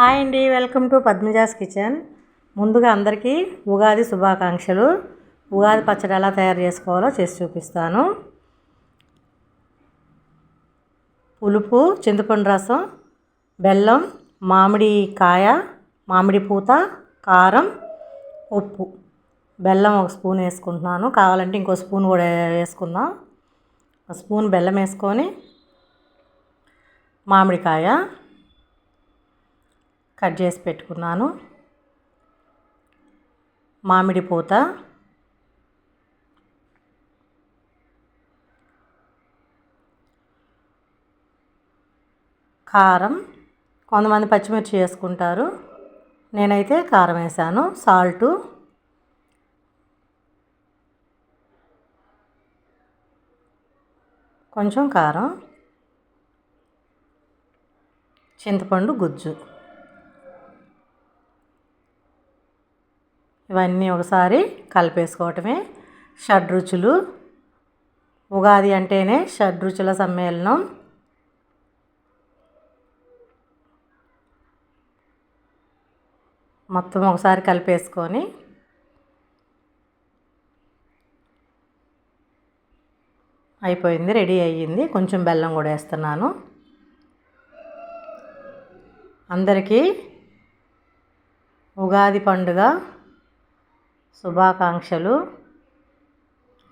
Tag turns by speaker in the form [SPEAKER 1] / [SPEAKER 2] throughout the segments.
[SPEAKER 1] Hi అండి welcome to Padmaja's kitchen. ముందుగా అందరికీ ఉగాది శుభాకాంక్షలు. ఉగాది పచ్చడి ఎలా తయారు చేసుకోవాలో చేసి చూపిస్తాను. పులుపు చింతపండు రసం బెల్లం మామిడి కాయ మామిడి పూత కారం ఉప్పు. బెల్లం ఒక స్పూన్ వేసుకుంటున్నాను. కావాలంటే ఇంకో స్పూన్ కూడా వేసుకుందాం. ఒక స్పూన్ బెల్లం వేసుకొని మామిడికాయ కట్ చేసి పెట్టుకున్నాను. మామిడి పూత. కారం. కొంతమంది పచ్చిమిర్చి వేసుకుంటారు. నేనైతే కారం వేసాను. సాల్టు. కొంచెం కారం. చింతపండు గుజ్జు. ఇవన్నీ ఒకసారి కలిపేసుకోవటమే. షడ్రుచులు. ఉగాది అంటేనే షడ్రుచుల సమ్మేళనం. మొత్తం ఒకసారి కలిపేసుకొని అయిపోయింది రెడీ అయ్యింది. కొంచెం బెల్లం కూడా వేస్తున్నాను. అందరికీ ఉగాది పండుగ శుభాకాంక్షలు.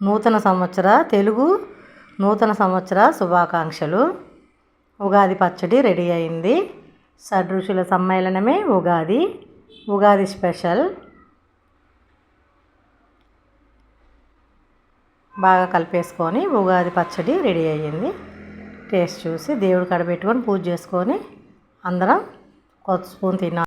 [SPEAKER 1] నూతన సంవత్సర తెలుగు నూతన సంవత్సర శుభాకాంక్షలు. ఉగాది పచ్చడి రెడీ అయింది. షడ్రుచుల సమ్మేళనమే ఉగాది. ఉగాది స్పెషల్. బాగా కలిపేసుకొని ఉగాది పచ్చడి రెడీ అయ్యింది. టేస్ట్ చూసి దేవుడు కడబెట్టుకొని పూజ చేసుకొని అందరం కొత్త స్పూన్ తిన్నాం.